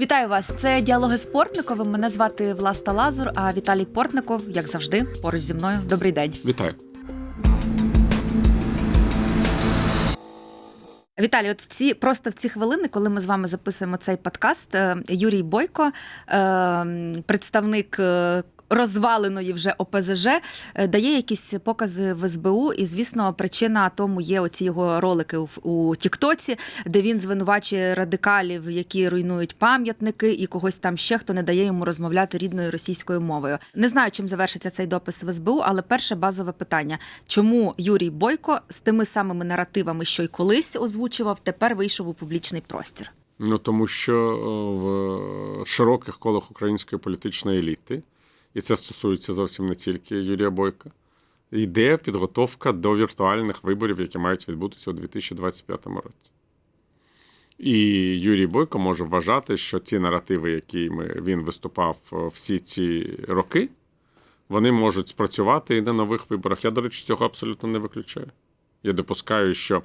Вітаю вас! Це діалоги з Портниковим. Мене звати Власта Лазур, а Віталій Портников, як завжди, поруч зі мною. Добрий день. Вітаю. Віталій, от в ці просто в ці хвилини, коли ми з вами записуємо цей подкаст, е, Юрій Бойко, е, представник. Розваленої вже ОПЗЖ е, дає якісь покази в СБУ, і звісно, причина тому є оці його ролики у Тіктоці, де він звинувачує радикалів, які руйнують пам'ятники, і когось там ще хто не дає йому розмовляти рідною російською мовою. Не знаю, чим завершиться цей допис в СБУ, але перше базове питання: чому Юрій Бойко з тими самими наративами, що й колись озвучував, тепер вийшов у публічний простір? Ну тому що е, в широких колах української політичної еліти, і це стосується зовсім не тільки Юрія Бойка, йде підготовка до віртуальних виборів, які мають відбутися у 2025 році. І Юрій Бойко може вважати, що ці наративи, якими він виступав е, всі ці роки, вони можуть спрацювати і на нових виборах. Я, до речі, цього абсолютно не виключаю. Я допускаю, що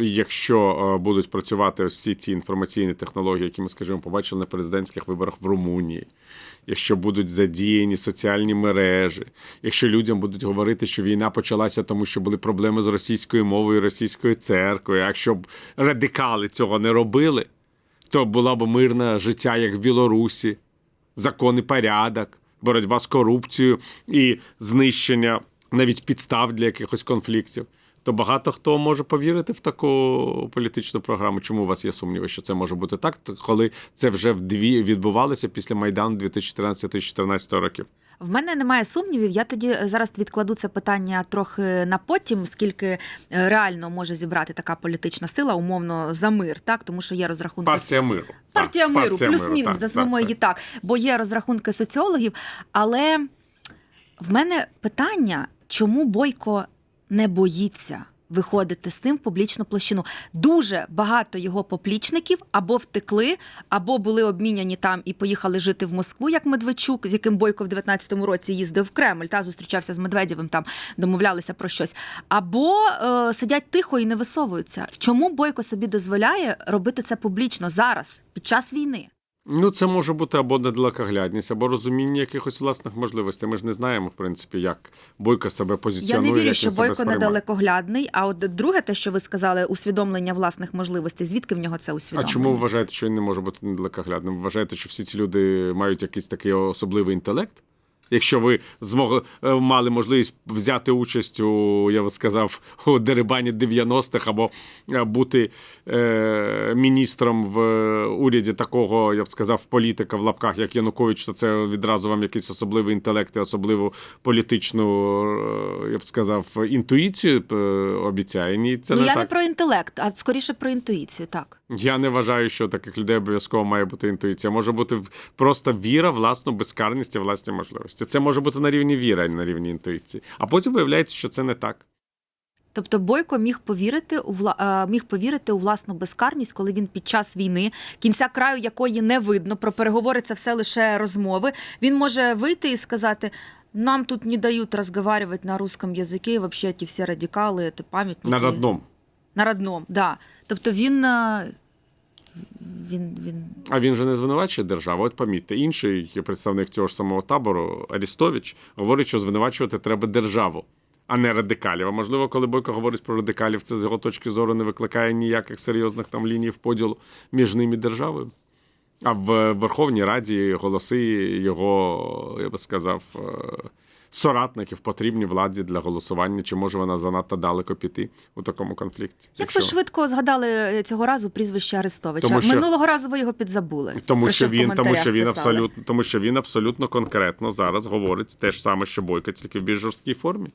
якщо е, будуть працювати ось всі ці інформаційні технології, які ми, скажімо, побачили на президентських виборах в Румунії, якщо будуть задіяні соціальні мережі, якщо людям будуть говорити, що війна почалася, тому що були проблеми з російською мовою, російською церквою, якщо б радикали цього не робили, то була б мирне життя, як в Білорусі, закон і порядок, боротьба з корупцією і знищення навіть підстав для якихось конфліктів. То багато хто може повірити в таку політичну програму. Чому у вас є сумніви, що це може бути так, коли це вже вдві відбувалося після Майдану 2013-2014 років? В мене немає сумнівів. Я тоді е, зараз відкладу це питання трохи на потім, скільки е, реально може зібрати така політична сила, умовно за мир, так тому що є розрахунки Партія миру. партія Так, миру, плюс-мінус, назвемо її так. так, бо є розрахунки соціологів. Але в мене питання, чому Бойко не боїться виходити з тим в публічну площину? Дуже багато його поплічників або втекли, або були обміняні там і поїхали жити в Москву, як Медведчук, з яким Бойко в 19-му році їздив в Кремль та зустрічався з Медведєвим, там домовлялися про щось. Або е, сидять тихо і не висовуються. Чому Бойко собі дозволяє робити це публічно зараз, під час війни? Ну, це може бути або недалекоглядність, або розуміння якихось власних можливостей. Ми ж не знаємо, в принципі, як Бойко себе позиціонує. Я не вірю, що Бойко недалекоглядний. А от друге, те, що ви сказали, усвідомлення власних можливостей. Звідки в нього це А чому ви вважаєте, що він не може бути недалекоглядним? Ви вважаєте, що всі ці люди мають якийсь такий особливий інтелект? Якщо ви змогли е, мали можливість взяти участь у, я би сказав, у дерибані 90-х або е, бути е, міністром в уряді такого, я б сказав, політика в лапках, як Янукович, то це відразу вам якийсь особливий інтелект і особливу політичну, е, я б сказав, інтуїцію е, обіцяє. Ні, це ну не я так. не про інтелект, а скоріше про інтуїцію. Так Я не вважаю, що таких людей обов'язково має бути інтуїція. Може бути просто віра, власну безкарність і власні можливості. Це може бути на рівні віри, а не на рівні інтуїції. А потім виявляється, що це не так. тобто Бойко міг повірити у вла... е, міг повірити у власну безкарність, коли він під час війни, кінця краю якої не видно, про переговори це все лише розмови. Він може вийти і сказати. Нам тут не дають розговаривать на русском языке, вообще ті всі радикали, это пам'ятники. На родном. На родном, да. Тобто він, е, він, він А він же не звинувачує державу. От помітьте, інший представник цього ж самого табору, Арістович, говорить, що звинувачувати треба державу, а не радикалів. А можливо, коли Бойко говорить про радикалів, це з його точки зору не викликає ніяких серйозних там ліній поділу між ним і державою. А в Верховній Раді голоси його, я би сказав, е, соратників потрібні владі для голосування. Чи може вона занадто далеко піти у такому конфлікті? Як ви швидко згадали е, цього разу прізвище Арестовича? Тому що- Минулого разу ви його підзабули. Тому що він, тому що він абсолютно, тому що він абсолютно конкретно зараз говорить те ж саме, що Бойко, тільки в більш жорсткій формі.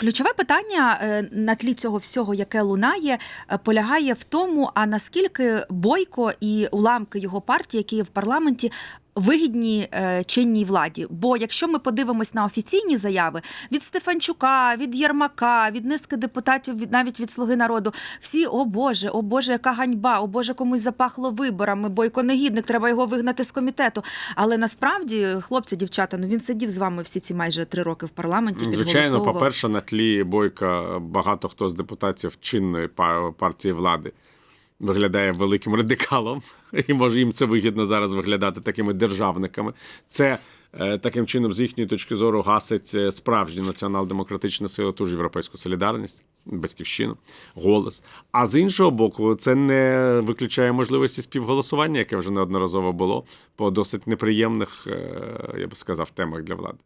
Ключове питання е, на тлі цього всього, яке лунає, е, полягає в тому, а наскільки Бойко і уламки його партії, які є в парламенті, вигідні е, чинній владі. Бо якщо ми подивимось на офіційні заяви від Стефанчука, від Єрмака, від низки депутатів, від навіть від Слуги народу, всі о Боже, о Боже, яка ганьба, о Боже, комусь запахло виборами. Бойко негідник, треба його вигнати з комітету. Але насправді, хлопці, дівчата, ну він сидів з вами всі ці майже три роки в парламенті. Звичайно, по-перше, на тлі Бойка багато хто з депутатів чинної партії влади виглядає великим радикалом, і може їм це вигідно зараз виглядати такими державниками. Це е, таким чином, з їхньої точки зору, гасить е, справжні націонал-демократичні сили, ту ж європейську солідарність, батьківщину, голос. А з іншого боку, це не виключає можливості співголосування, яке вже неодноразово було по досить неприємних, е, я би сказав, темах для влади.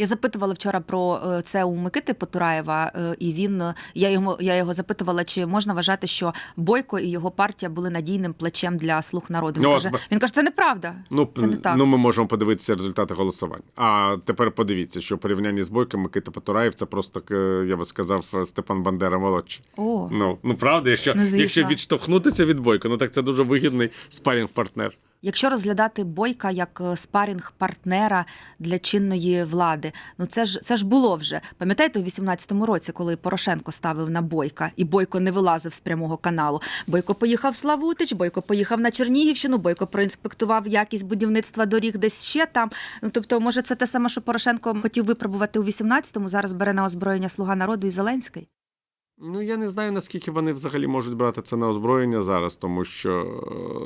Я запитувала вчора про е, це у Микити Потураєва, е, і він е, я його я його запитувала, чи можна вважати, що Бойко і його партія були надійним плечем для слуг народу. Він Ну, каже, він каже, це неправда. Ну, це не так. ну, ми можемо подивитися результати голосувань. А тепер подивіться, що в порівнянні з Бойком Микита Потураєв це просто, я би сказав, Степан Бандера молодший. О, Ну, ну правда, якщо, Ну, якщо відштовхнутися від Бойка, ну так це дуже вигідний спарінг-партнер. Якщо розглядати Бойка як е, спарінг партнера для чинної влади, ну це ж це ж було вже. Пам'ятаєте, у 18-му році, коли Порошенко ставив на Бойка, і Бойко не вилазив з прямого каналу. Бойко поїхав в Славутич, Бойко поїхав на Чернігівщину, Бойко проінспектував якість будівництва доріг десь ще там. Ну тобто, може, це те саме, що Порошенко хотів випробувати у 18-му, зараз бере на озброєння Слуга народу і Зеленський. Ну, я не знаю, наскільки вони взагалі можуть брати це на озброєння зараз, тому що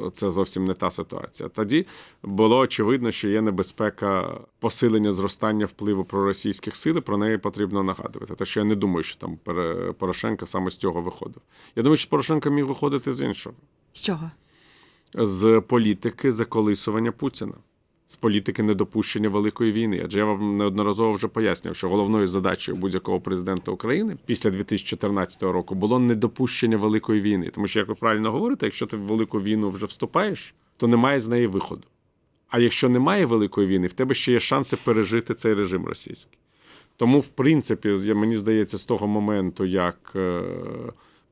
е, це зовсім не та ситуація. Тоді було очевидно, що є небезпека посилення зростання впливу проросійських сил, і про неї потрібно нагадувати. Та що я не думаю, що там Порошенко саме з цього виходив. Я думаю, що Порошенко міг виходити з іншого. З чого? з політики заколисування Путіна, з політики недопущення великої війни. Адже я вам неодноразово вже пояснював, що головною задачею будь-якого президента України після 2014 року було недопущення великої війни. Тому що, як ви правильно говорите, якщо ти в велику війну вже вступаєш, то немає з неї виходу. А якщо немає великої війни, в тебе ще є шанси пережити цей режим російський. Тому, в принципі, мені здається, з того моменту, як е,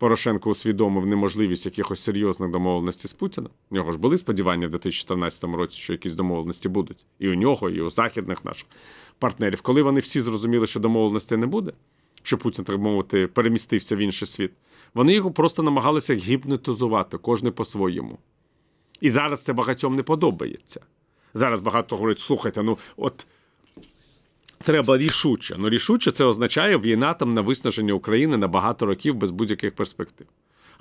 Порошенко усвідомив неможливість якихось серйозних домовленостей з Путіним, у нього ж були сподівання в 2014 році, що якісь домовленості будуть. І у нього, і у західних наших партнерів. Коли вони всі зрозуміли, що домовленостей не буде, що Путін, так мовити, перемістився в інший світ, вони його просто намагалися гіпнотизувати, кожен по-своєму. І зараз це багатьом не подобається. Зараз багато говорять: слухайте, ну от треба рішуче. Ну, рішуче це означає війна там на виснаження України на багато років без будь-яких перспектив.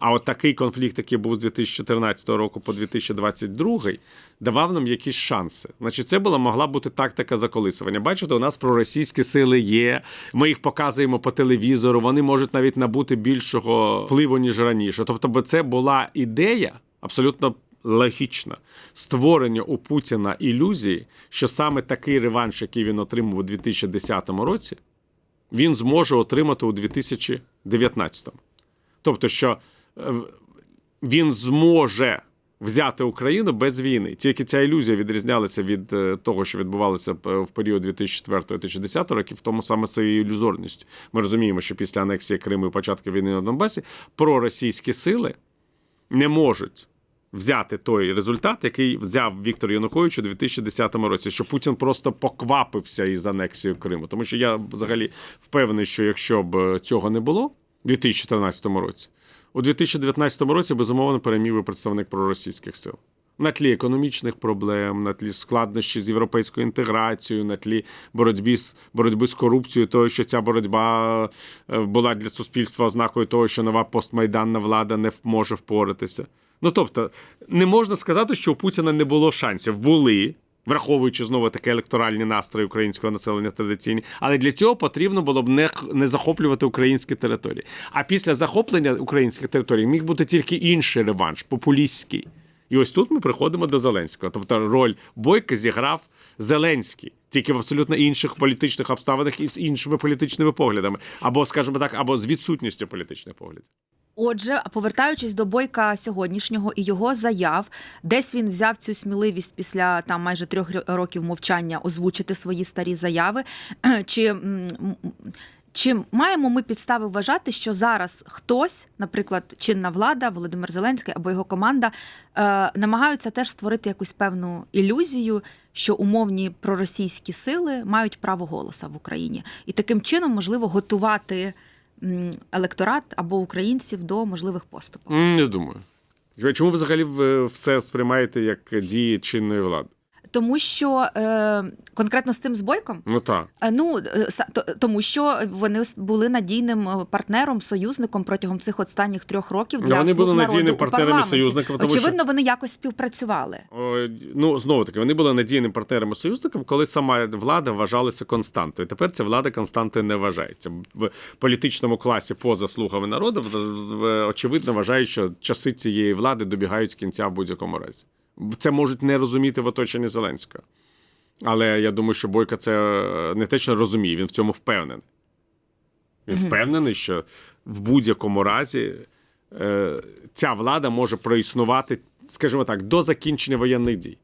А от такий конфлікт, який був з 2014 року по 2022, давав нам якісь шанси. Значить, це була могла бути тактика заколисування. Бачите, у нас проросійські сили є. Ми їх показуємо по телевізору. Вони можуть навіть набути більшого впливу ніж раніше. Тобто, це була ідея абсолютно логічна створення у Путіна ілюзії, що саме такий реванш, який він отримав у 2010 році, він зможе отримати у 2019. Тобто, що е, він зможе взяти Україну без війни. Тільки ця ілюзія відрізнялася від е, того, що відбувалося е, в період 2004-2010 років, в тому саме своєю ілюзорністю. Ми розуміємо, що після анексії Криму і початку війни на Донбасі проросійські сили не можуть взяти той результат, який взяв Віктор Янукович у 2010 році, що Путін просто поквапився із анексією Криму. Тому що я взагалі впевнений, що якщо б е, цього не було у 2014 році, у 2019 році безумовно переміг би представник проросійських сил. На тлі економічних проблем, на тлі складнощів з європейською інтеграцією, на тлі боротьби з боротьби з корупцією, того, що ця боротьба е, була для суспільства ознакою того, що нова постмайданна влада не може впоратися. Ну тобто, не можна сказати, що у Путіна не було шансів. Були, враховуючи знову такі електоральні настрої українського населення традиційні, але для цього потрібно було б не, не захоплювати українські території. А після захоплення українських територій міг бути тільки інший реванш, популістський. І ось тут ми приходимо до Зеленського. Тобто роль Бойка зіграв Зеленський, тільки в абсолютно інших політичних обставинах і з іншими політичними поглядами, або, скажімо так, або з відсутністю політичних поглядів. Отже, повертаючись до бойка сьогоднішнього і його заяв, десь він взяв цю сміливість після там майже трьох років мовчання озвучити свої старі заяви. Чи, чи маємо ми підстави вважати, що зараз хтось, наприклад, чинна влада, Володимир Зеленський або його команда, е, намагаються теж створити якусь певну ілюзію, що умовні проросійські сили мають право голоса в Україні, і таким чином можливо готувати електорат або українців до можливих поступок. Не думаю. Чому ви взагалі все сприймаєте як дії чинної влади? Тому що е, конкретно з цим збойком. Ну так. Е, Ну е, тому, що вони були надійним е, партнером, союзником протягом цих останніх трьох років Ну, для вони були «Слуг народу» надійним партнером і союзником, тому що- Очевидно, вони якось співпрацювали. О, Ну, знову таки, вони були надійним партнером і союзником, коли сама влада вважалася константою. Тепер ця влада константою не вважається. В політичному класі поза слугами народу очевидно вважають, що часи цієї влади добігають кінця в будь-якому разі. Це можуть не розуміти в оточенні Зеленського. Але я думаю, що Бойко це е, не те, що розуміє, він в цьому впевнений. Він впевнений, що в будь-якому разі е, ця влада може проіснувати, скажімо так, до закінчення воєнних дій.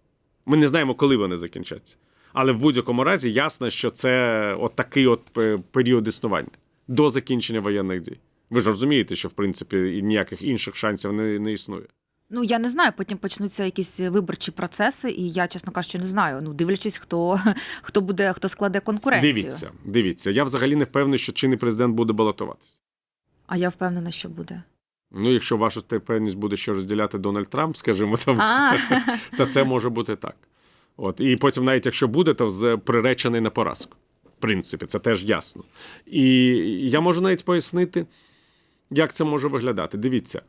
Ми не знаємо, коли вони закінчаться. Але в будь-якому разі ясно, що це от такий от е, період існування до закінчення воєнних дій. Ви ж розумієте, що в принципі ніяких інших шансів не, не існує. Ну я не знаю, потім почнуться якісь виборчі процеси, і я, чесно кажучи, не знаю. Ну, дивлячись, хто, хто буде, хто складе конкуренцію. Дивіться, дивіться. Я взагалі не впевнений, що чинний президент буде балотуватися. А я впевнена, що буде. Ну, якщо ваша певність буде ще розділяти Дональд Трамп, скажімо там, то це може бути так. От. І потім, навіть якщо буде, то приречений на поразку. В принципі, це теж ясно. І я можу навіть пояснити, як це може виглядати. Дивіться,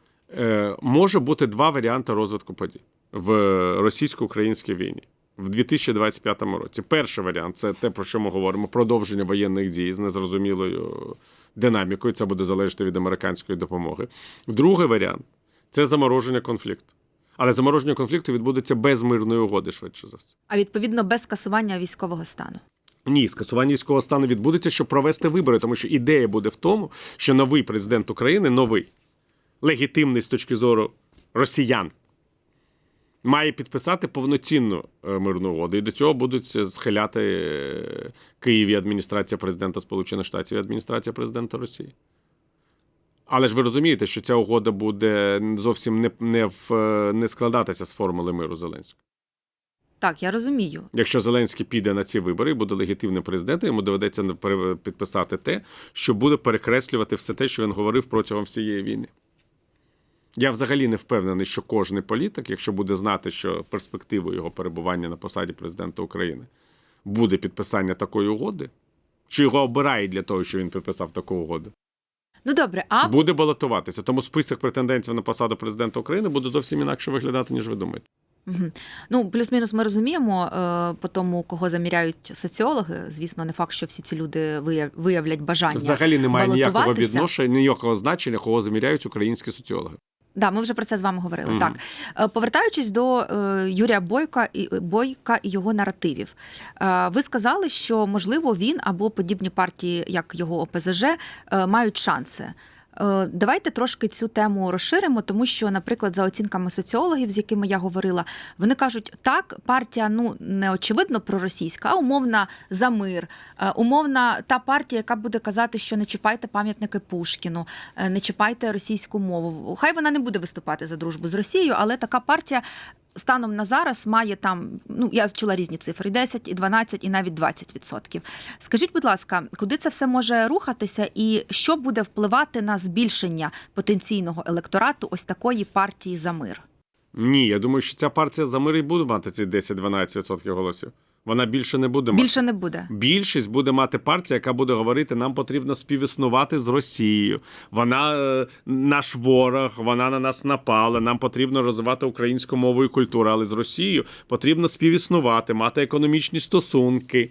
може бути два варіанти розвитку подій в російсько-українській війні в 2025 році. Перший варіант це те, про що ми говоримо: продовження воєнних дій з незрозумілою динамікою. Це буде залежати від американської допомоги. Другий варіант це замороження конфлікту. Але замороження конфлікту відбудеться без мирної угоди, швидше за все. а відповідно без скасування військового стану. Ні, скасування військового стану відбудеться, щоб провести вибори, тому що ідея буде в тому, що новий президент України, новий, легітимний з точки зору росіян, має підписати повноцінну е, мирну угоду. І до цього будуть схиляти е, Київ і адміністрація президента Сполучених Штатів і адміністрація президента Росії. Але ж ви розумієте, що ця угода буде зовсім не, не, в, е, не складатися з формули миру Зеленського. Так, я розумію. Якщо Зеленський піде на ці вибори і буде легітимним президентом, йому доведеться підписати те, що буде перекреслювати все те, що він говорив протягом всієї війни. Я взагалі не впевнений, що кожен політик, якщо буде знати, що перспективою його перебування на посаді президента України буде підписання такої угоди, що його обирають для того, щоб він підписав таку угоду, Ну добре, а буде балотуватися. Тому список претендентів на посаду президента України буде зовсім інакше виглядати, ніж ви думаєте. Ну, плюс-мінус ми розуміємо е, по тому, кого заміряють соціологи. Звісно, не факт, що всі ці люди виявлять бажання. Взагалі немає ніякого відношення, ніякого значення, кого заміряють українські соціологи. Да, ми вже про це з вами говорили. Мгм. Так, Е, повертаючись до е, Юрія Бойка і Бойка і його наративів, Е, ви сказали, що можливо він або подібні партії, як його ОПЗЖ, е, мають шанси. Е, Давайте трошки цю тему розширимо, тому що, наприклад, за оцінками соціологів, з якими я говорила, вони кажуть, так, партія ну не очевидно проросійська, а умовна за мир, е, умовна та партія, яка буде казати, що не чіпайте пам'ятники Пушкіну, е, не чіпайте російську мову. Хай вона не буде виступати за дружбу з Росією, але така партія. Станом на зараз має там, ну я чула різні цифри: 10, і 12, і навіть 20%. Скажіть, будь ласка, куди це все може рухатися, і що буде впливати на збільшення потенційного електорату ось такої партії за мир? Ні, я думаю, що ця партія за мир і буде мати ці 10-12% голосів. Вона більше не буде мати. Більше не буде. Більшість буде мати партія, яка буде говорити, нам потрібно співіснувати з Росією. Вона е, наш ворог, вона на нас напала. Нам потрібно розвивати українську мову і культуру, але з Росією потрібно співіснувати, мати економічні стосунки.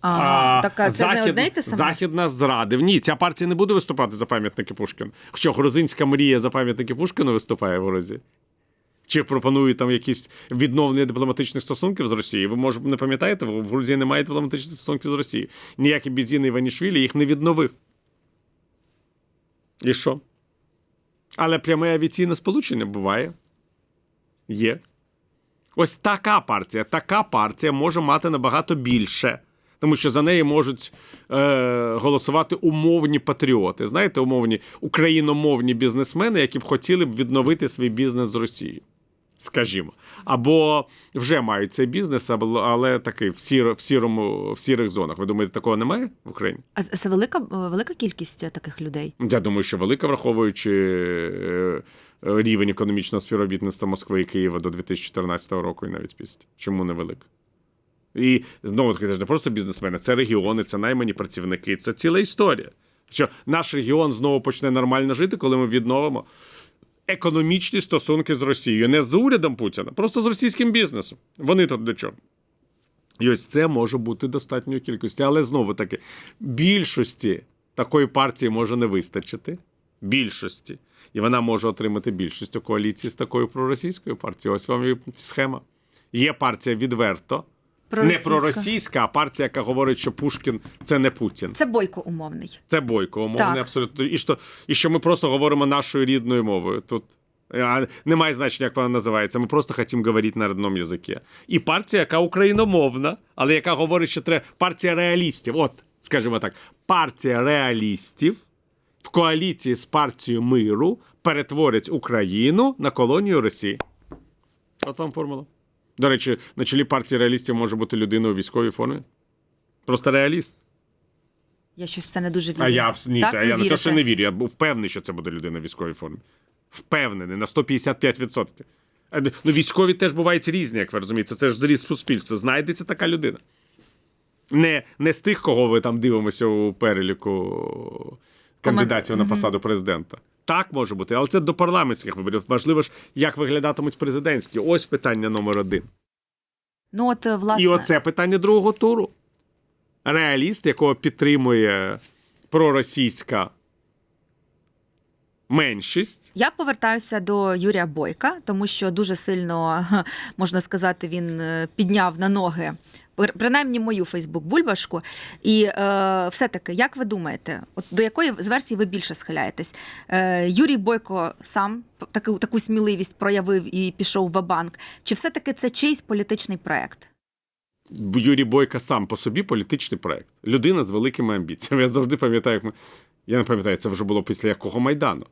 Ага, так а це захід, не одне й те саме? Захід нас зрадив. Ні, ця партія не буде виступати за пам'ятники Пушкіну. Що грузинська мрія за пам'ятники Пушкіну виступає в Грузії? Чи пропонує там якісь відновлення дипломатичних стосунків з Росією? Ви може не пам'ятаєте, в Грузії немає дипломатичних стосунків з Росією. Ніякий Бізін Іванішвілі їх не відновив. І що? Але пряме авіаційне сполучення буває. Є. Ось така партія, така партія може мати набагато більше. Тому що за неї можуть е, голосувати умовні патріоти. Знаєте, умовні україномовні бізнесмени, які б хотіли б відновити свій бізнес з Росією. Скажімо. Або вже мають цей бізнес, але такий в, сіро, в, сірому, в сірих зонах. Ви думаєте, такого немає в Україні? А це велика велика кількість таких людей. Я думаю, що велика, враховуючи е, е, рівень економічного співробітництва Москви і Києва до 2014 року і навіть після. Чому невелик? І знову таки, це ж не просто бізнесмени, це регіони, це наймані працівники, це ціла історія. Що наш регіон знову почне нормально жити, коли ми відновимо економічні стосунки з Росією. Не з урядом Путіна, просто з російським бізнесом. Вони тут до чого. І ось це може бути достатньою кількістю. Але знову таки, більшості такої партії може не вистачити. Більшості. І вона може отримати більшість у коаліції з такою проросійською партією. Ось вам і схема. Є партія відверто. Не проросійська, а партія, яка говорить, що Пушкін це не Путін. Це бойко умовний. Це бойко, умовне, Так. абсолютно. І що, і що ми просто говоримо нашою рідною мовою. Тут немає значення, як вона називається. Ми просто хочемо говорити на родному язикі. І партія, яка україномовна, але яка говорить, що треба партія реалістів. От, скажімо так, партія реалістів в коаліції з партією миру перетворять Україну на колонію Росії. От вам формула. До речі, на чолі партії реалістів може бути людина у військовій формі. Просто реаліст. Я щось в це не дуже вірю. А я ні, так, та я не то, що не вірю. Я впевнений, що це буде людина в військовій формі. Впевнений на 155%. Ну, військові теж бувають різні, як ви розумієте. Це ж зріз суспільства. Знайдеться така людина. Не, не з тих, кого ви там дивимося у переліку кандидатів на посаду президента. Так може бути, але це до парламентських виборів. Важливо ж, як виглядатимуть президентські. Ось питання номер один. Ну, от, е, власне, І оце питання другого туру. Реаліст, якого підтримує проросійська меншість. Я повертаюся до Юрія Бойка, тому що дуже сильно можна сказати, він е, підняв на ноги принаймні мою Фейсбук-бульбашку. І е, все-таки, як ви думаєте, от до якої з версій ви більше схиляєтесь? Е, Юрій Бойко сам таку, таку сміливість проявив і пішов в банк Чи все-таки це чийсь політичний проект? Юрій Бойко сам по собі політичний проект. Людина з великими амбіціями. Я завжди пам'ятаю, як ми. Я не пам'ятаю, це вже було після якого Майдану.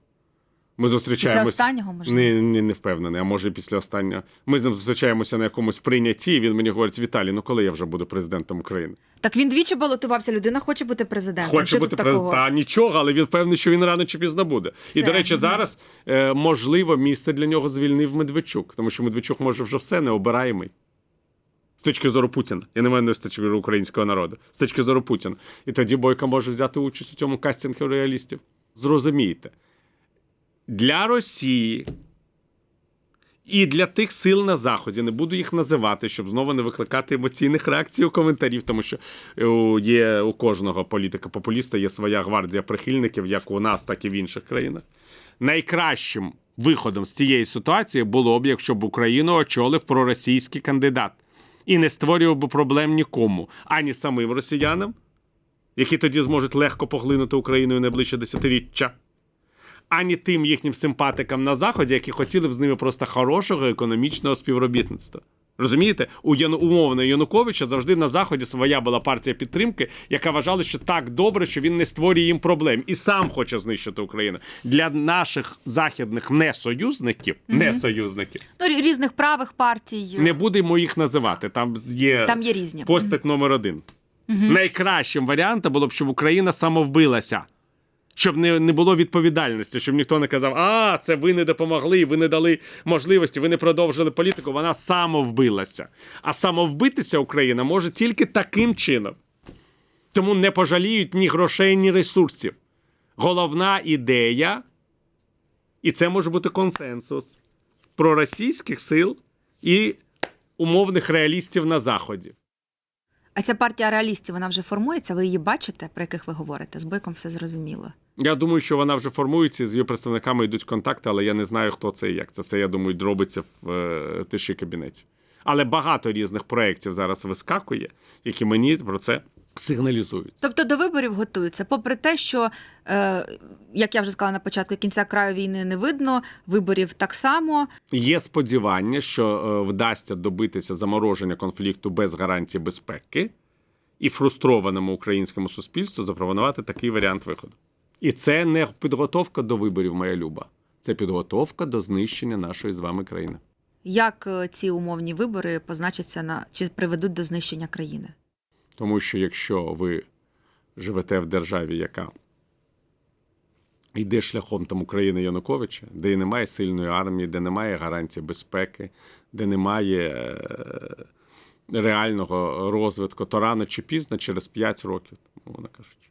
Ми зустрічаємося. Після останнього, можливо? Не, не, не впевнений, а може після останнього. Ми з ним зустрічаємося на якомусь прийнятті, і він мені говорить: Віталій, ну коли я вже буду президентом України? Так він двічі балотувався. Людина хоче бути президентом. Хоче Що бути президентом. Та нічого, але він впевнений, що він рано чи пізно буде. Все. І, до речі, зараз е, можливо місце для нього звільнив Медведчук, тому що Медведчук може вже все необираємий. З точки зору Путіна. Я не маю на з точки зору українського народу, з точки зору Путіна. І тоді Бойко може взяти участь у цьому кастингу реалістів. Зрозумійте, для Росії і для тих сил на Заході, не буду їх називати, щоб знову не викликати емоційних реакцій у коментарів, тому що е, є у кожного політика-популіста є своя гвардія прихильників, як у нас, так і в інших країнах. Найкращим виходом з цієї ситуації було б, якщо б Україну очолив проросійський кандидат. І не створював би проблем нікому, ані самим росіянам, які тоді зможуть легко поглинути Україну найближче десятиріччя ані тим їхнім симпатикам на заході, які хотіли б з ними просто хорошого економічного співробітництва. Розумієте, у Яну, умовно Януковича завжди на заході своя була партія підтримки, яка вважала, що так добре, що він не створює їм проблем і сам хоче знищити Україну. Для наших західних несоюзників, несоюзників, Ну, рі- різних правих партій. не будемо їх називати. Там є, Там є різні. постать номер один. Найкращим варіантом було б, щоб Україна самовбилася. Щоб не, не було відповідальності, щоб ніхто не казав, а це ви не допомогли, ви не дали можливості, ви не продовжили політику. Вона самовбилася. А самовбитися Україна може тільки таким чином. Тому не пожаліють ні грошей, ні ресурсів. Головна ідея, і це може бути консенсус проросійських сил і умовних реалістів на Заході. А ця партія реалістів вона вже формується. Ви її бачите, про яких ви говорите? З бойком все зрозуміло. Я думаю, що вона вже формується, з її представниками йдуть контакти, але я не знаю, хто це і як. Це, це я думаю, робиться в е, тиші кабінеті. Але багато різних проєктів зараз вискакує, які мені про це сигналізують. Тобто до виборів готуються, попри те, що, е, як я вже сказала на початку, кінця краю війни не видно, виборів так само. Є сподівання, що е, вдасться добитися замороження конфлікту без гарантії безпеки і фрустрованому українському суспільству запропонувати такий варіант виходу. І це не підготовка до виборів, моя люба. Це підготовка до знищення нашої з вами країни. Як е, ці умовні вибори позначаться на чи приведуть до знищення країни? Тому що якщо ви живете в державі, яка йде шляхом там України Януковича, де немає сильної армії, де немає гарантії безпеки, де немає е, реального розвитку, то рано чи пізно, через 5 років, мовно кажучи.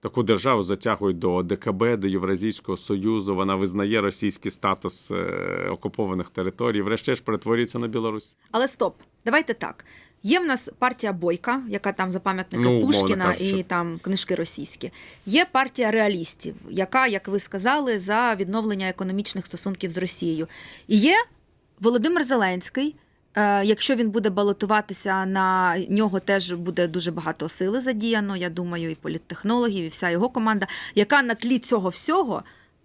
Таку державу затягують до ОДКБ, до Євразійського Союзу. Вона визнає російський статус е, окупованих територій. Врешті-решт перетворюється на Білорусь. Але стоп, давайте так. Є в нас партія Бойка, яка там за пам'ятники Ну, Пушкіна кажучи. і там книжки російські. Є партія реалістів, яка, як ви сказали, за відновлення економічних стосунків з Росією. І є Володимир Зеленський. Е, Якщо він буде балотуватися, на нього теж буде дуже багато сили задіяно. Я думаю, і політтехнологів, і вся його команда, яка на тлі цього всього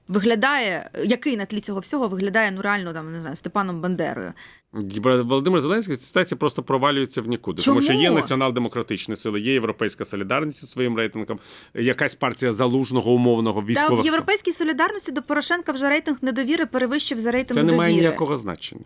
виглядає, який на тлі цього всього виглядає ну реально там не знаю Степаном Бандерою. Володимир Зеленський ситуації просто провалюється в нікуди. Тому що є націонал-демократичні сили, є європейська солідарність зі своїм рейтингом, якась партія залужного умовного Та в європейській солідарності до Порошенка вже рейтинг недовіри перевищив за рейтинг Це не має ніякого значення.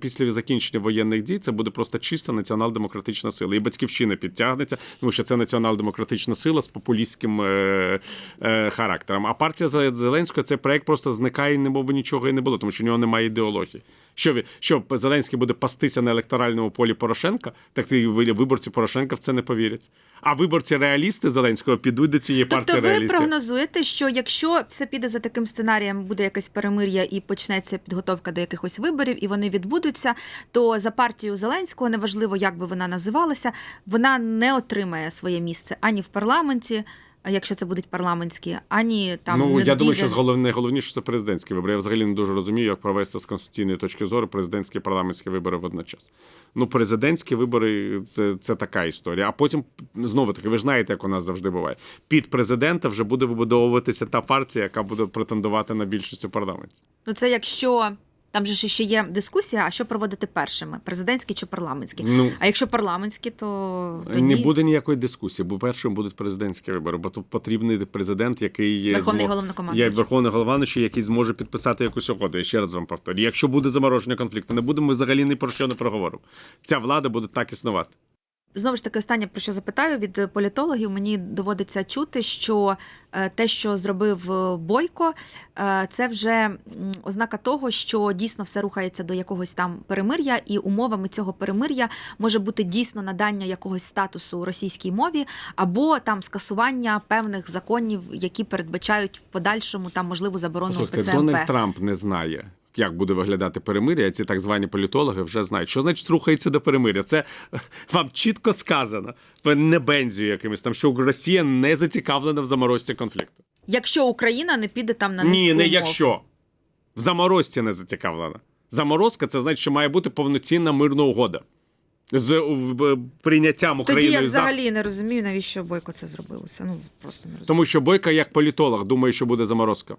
Після закінчення воєнних дій це буде просто чиста націонал-демократична сила. І батьківщина підтягнеться, тому що це націонал-демократична сила з популістським е, е, характером. А партія Зеленського цей проект просто зникає, немов нічого і не було, тому що в нього немає ідеології. Що, ви- що Зеленський буде пастися на електоральному полі Порошенка, так і виборці Порошенка в це не повірять. А виборці реалісти Зеленського підуть до цієї Тобто партії ви реалістів. прогнозуєте, що якщо все піде за таким сценарієм, буде якесь перемир'я і почнеться підготовка до якихось виборів, і вони відбудуться, то за партію Зеленського, неважливо, як би вона називалася, вона не отримає своє місце ані в парламенті, а якщо це будуть парламентські, ані там ну, не я думаю, що головне, головніше це президентські вибори. Я взагалі не дуже розумію, як провести з конституційної точки зору президентські і парламентські вибори водночас. Ну, президентські вибори це, це така історія. А потім знову таки, ви ж знаєте, як у нас завжди буває. Під президента вже буде вибудовуватися та партія, яка буде претендувати на більшість у парламенті. Ну це якщо. Там же ще є дискусія, а що проводити першими: президентські чи парламентські? Ну, А якщо парламентські, то, то не буде ніякої дискусії, бо першим будуть президентські вибори, бо тут потрібний президент, який є Верховний змо- головнокомандувач. є верховний головнокомандуючий, який зможе підписати якусь угоду. Я ще раз вам повторю. Якщо буде замороження конфлікту, не будемо взагалі ні про що не проговоримо. Ця влада буде так існувати. Знову ж таки, останнє про що запитаю від е, політологів. Мені доводиться чути, що е, те, що зробив е, Бойко, це вже ознака того, що дійсно все рухається до якогось там перемир'я, і умовами цього перемир'я може бути дійсно надання якогось статусу російській мові, або там скасування певних законів, які передбачають в подальшому там можливу заборону Послухайте, ПЦМП. Дональд Трамп не знає. Як буде виглядати перемир'я, ці так звані політологи вже знають, що значить рухається до перемир'я. Це вам чітко сказано, не бензію якимось там, що Росія не зацікавлена в заморозці конфлікту. Якщо Україна не піде там на низьку Ні, не умов. якщо. В заморозці не зацікавлена. Заморозка це значить, що має бути повноцінна мирна угода з прийняттям Тоді я взагалі не розумію, навіщо Бойко це зробилося. Ну просто не розумію. Тому що Бойко, як політолог, думає, що буде заморозка.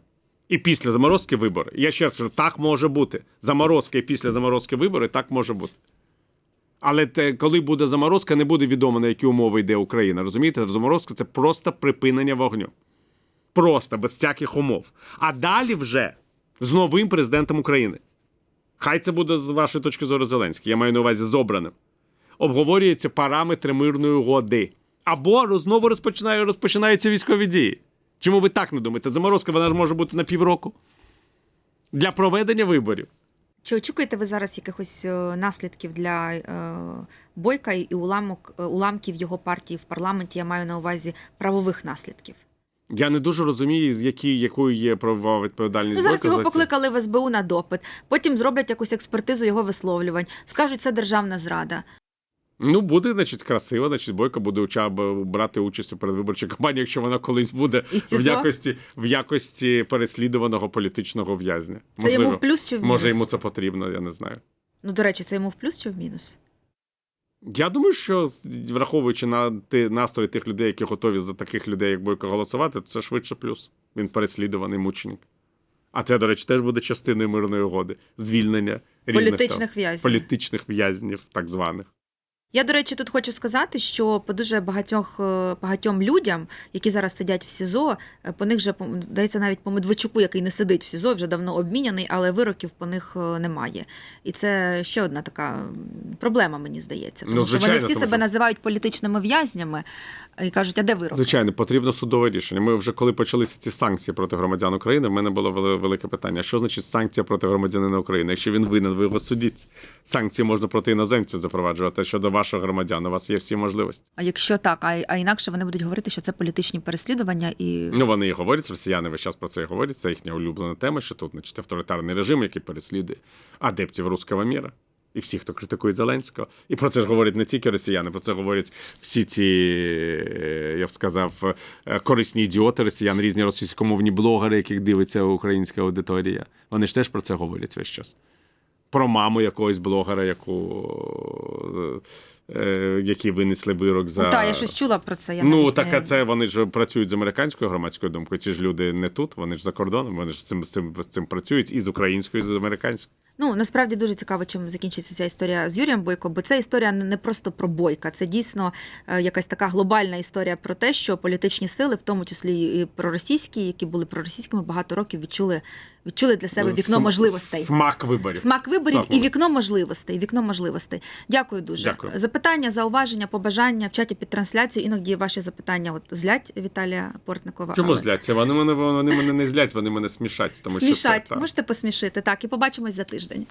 І після заморозки вибори. Я ще раз кажу, так може бути. Заморозка і після заморозки вибори так може бути. Але те, коли буде заморозка, не буде відомо, на які умови йде Україна. Розумієте, заморозка це просто припинення вогню. Просто, без всяких умов. А далі вже з новим президентом України. Хай це буде з вашої точки зору Зеленський, я маю на увазі з обраним. Обговорюються параметри мирної угоди. Або знову розпочинає, розпочинаються військові дії. Чому ви так не думаєте? Заморозка вона ж може бути на півроку для проведення виборів. Чи очікуєте ви зараз якихось е, наслідків для е, Бойка і уламок е, уламків його партії в парламенті? Я маю на увазі правових наслідків. Я не дуже розумію, з які, якою є правова відповідальність. Ну, зараз його покликали в СБУ на допит, потім зроблять якусь експертизу його висловлювань, скажуть, це державна зрада. Ну, буде, значить, красиво, значить, Бойко буде уча- брати участь у передвиборчій кампанії, якщо вона колись буде в якості, в якості переслідуваного політичного в'язня. Це йому в плюс чи в мінус? може йому це потрібно, я не знаю. Ну, до речі, це йому в плюс чи в мінус? Я думаю, що враховуючи на ти, настрої тих людей, які готові за таких людей, як Бойко, голосувати, це швидше плюс. Він переслідуваний мученик. А це, до речі, теж буде частиною мирної угоди. Звільнення різних Політичних там, в'язнів. політичних в'язнів, так званих. Я, до речі, тут хочу сказати, що по дуже багатьох е, багатьом людям, які зараз сидять в СІЗО, е, по них вже здається навіть по Медведчуку, який не сидить в СІЗО, вже давно обміняний, але вироків по них е, немає. І це ще одна така проблема, мені здається. Тому Ну, що вони всі тому себе що- називають політичними в'язнями і кажуть, а де вирок? Звичайно, потрібно судове рішення. Ми вже коли почалися ці санкції проти громадян України, в мене було велике питання: що значить санкція проти громадянина України? Якщо він винен, ви його судіть. Санкції можна проти іноземців запроваджувати щодо ваших громадян. У вас є всі можливості. А якщо так, а, а інакше вони будуть говорити, що це політичні переслідування і Ну вони і говорять, росіяни весь час про це і говорять. Це їхня улюблена тема, що тут, значить, авторитарний режим, який переслідує адептів руського міра. І всі, хто критикує Зеленського. І про це ж говорять не тільки росіяни, про це говорять всі ці, е, я б сказав, е, корисні ідіоти росіян, різні російськомовні блогери, яких дивиться українська аудиторія. Вони ж теж про це говорять весь час. Про маму якогось блогера, яку, е, які винесли вирок за. Та, я щось чула про це. Я ну, навіть так не- а це вони ж працюють з американською громадською думкою. Ці ж люди не тут, вони ж за кордоном, вони ж з цим, з цим, з цим працюють і з українською, і з американською. Ну насправді дуже цікаво, чим закінчиться ця історія з Юрієм Бойко, бо це історія не просто про Бойка, це дійсно е, якась така глобальна історія про те, що політичні сили, в тому числі і проросійські, які були проросійськими, багато років відчули відчули для себе вікно См- можливостей. Смак виборів. Смак виборів Смак і виборів. вікно можливостей. Вікно можливостей. Дякую дуже. Дякую. Запитання, зауваження, побажання в чаті під трансляцією. Іноді ваші запитання от злять Віталія Портникова. Чому але- зляться? Вони мене, вони мене не злять, вони мене смішать. Тому Смішать, що це, та. можете посмішити. Так, і побачимось за тиждень.